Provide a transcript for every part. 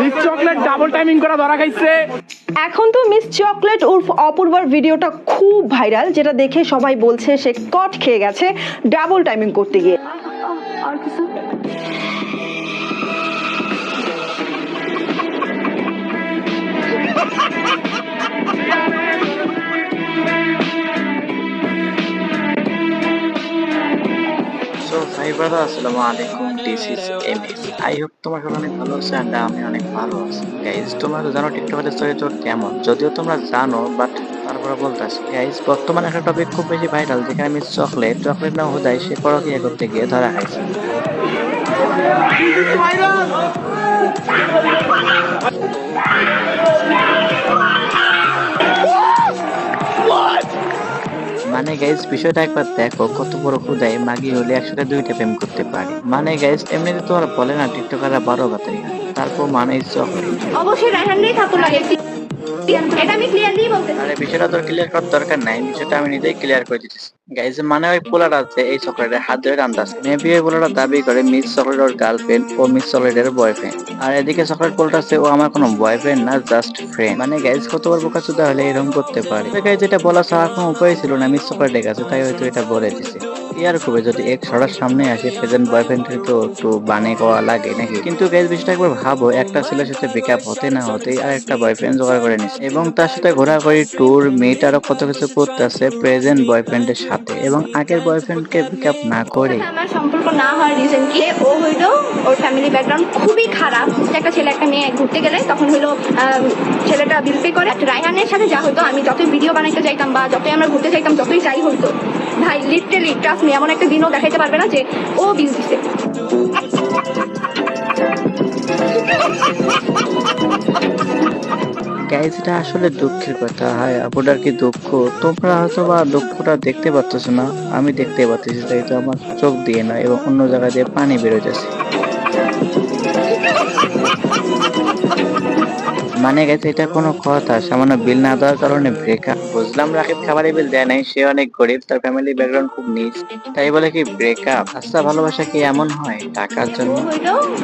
Miss chocolate double timing করা ধরা খাইছে। এখন তো মিস চকলেট উর্ফ অপূর্বার ভিডিওটা খুব ভাইরাল যেটা দেখে সবাই বলছে সে কট খেয়ে গেছে ডাবল টাইমিং করতে গিয়ে। সো ভাই ব্রাদার, আসসালামু আলাইকুম this is M I hope তোমার সবাই অনেক ভালো আছে অ্যান্ড আমি অনেক ভালো আছি। গাইজ তোমরা জানো টিকটকের চরিত্র কেমন। যদিও তোমরা জানো বাট তারপরে বলতেছি। গাইজ বর্তমানে একটা টপিক খুব বেশি ভাইরাল যেখানে মিস চকলেট চকলেট না হুদায় সে পরকিয়া করতে গিয়ে ধরা খাইছে। মানে গাইজ বিষয়টা একবার দেখো, কত বড় খুদাই মাগি হলে একসাথে দুইটা প্রেম করতে পারে। মানে গাইজ এমনিতে তো আর বলে না, টিকটকাররা বারো বাতারি তারপর মানে চকলেট। অবশ্যই মানে দাবি করে গার্লফ্রেন্ড ও চকলেটের বয়ফ্রেন্ড আর এদিকে ও আমার কোনো বয়ফ্রেন্ড না জাস্ট ফ্রেন্ড মানে গাইজ কত বড় বোকা হলে এরকম করতে পারে? গাইজ এটা ছাড়া কোনো উপায় ছিল না মিস চকলেটের কাছে, তাই হয়তো এটা বলে দিছে। ইয়ার খুবই যদি এক ছড়ার সামনে আসে প্রেজেন্ট বয়ফ্রেন্ড তো একটু বানে করা লাগে নাকি? কিন্তু গাইজ বিষয়টা একবার ভাবো একটা ছেলের সাথে ব্রেকআপ হতে না হতেই আর একটা বয়ফ্রেন্ড জোগাড় করে নিচ্ছে এবং তার সাথে ঘোরাঘুরি ট্যুর মিট আরও কত কিছু করতেছে প্রেজেন্ট বয়ফ্রেন্ডের সাথে এবং আগের বয়ফ্রেন্ডকে ব্রেকআপ না করে আমার সম্পর্ক না হওয়ার রিজন কি ও হইল ওর ফ্যামিলি ব্যাকগ্রাউন্ড খুবই খারাপ। একটা ছেলে একটা মেয়ে ঘুরতে গেলে তখন আম, ছেলেটা বিল পে করে। রায়হানের সাথে যা হতো আমি যতই ভিডিও বানাইতে চাইতাম বা যতই আমরা ঘুরতে চাইতাম যতই যাই হইতো ভাই লিটারেলি ট্রাস্ট মি এমন একটা দিনও দেখাইতে পারবে না যে ও বিল দিছে। গাইজ এটা আসলে দুঃখের কথা। হায় আপনার কি দুঃখ? তোমরা হয়তো বা দুঃখটা দেখতে পাচ্ছ না, আমি দেখতে পাচ্ছি তাই তো আমার চোখ দিয়ে না এবং অন্য জায়গা দিয়ে পানি বেরোয় মানে গেছে এটা কোনো কথা। সামান্য বিল না দেওয়ার কারণে ব্রেকআপ বুঝলাম রাকিব খাবারের বিল দেয় নাই সে অনেক গরিব তার ফ্যামিলি ব্যাকগ্রাউন্ড খুব নিচ। তাই বলে কি ব্রেকআপ আচ্ছা ভালোবাসা কি এমন হয় টাকার জন্য?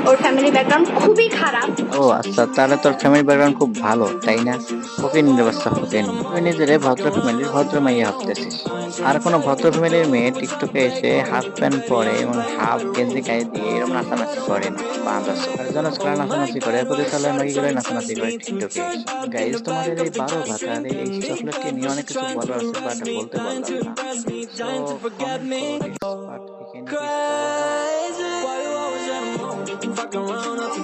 ওর ফ্যামিলি ব্যাকগ্রাউন্ড খুবই খারাপ। ও আচ্ছা তাহলে তোর ফ্যামিলি ব্যাকগ্রাউন্ড খুব ভালো তাই না? ওকে নিয়ে ব্যবস্থা হতে তুই নিজেরে ভদ্র ফ্যামিলির ভদ্র মাইয়া ভাবতেছিস। আর কোনো ভদ্র ফ্যামিলির মেয়ে টিকটকে এসে হাফ প্যান্ট পরে এবং হাফ গেঞ্জি গায়ে দিয়ে এরকম নাচানাচি করে না। বাংলাদেশ আর জনস করে নাচানাচি করে প্রতি সালে মাগি করে নাচানাচি করে। টিকটকে গাইজ তোমাদের এই বারো ভাতার এই চকলেটকে নিয়ে অনেক কিছু বলার আছে বাট বলতে পারলাম না So, comment করো, but এখানে কি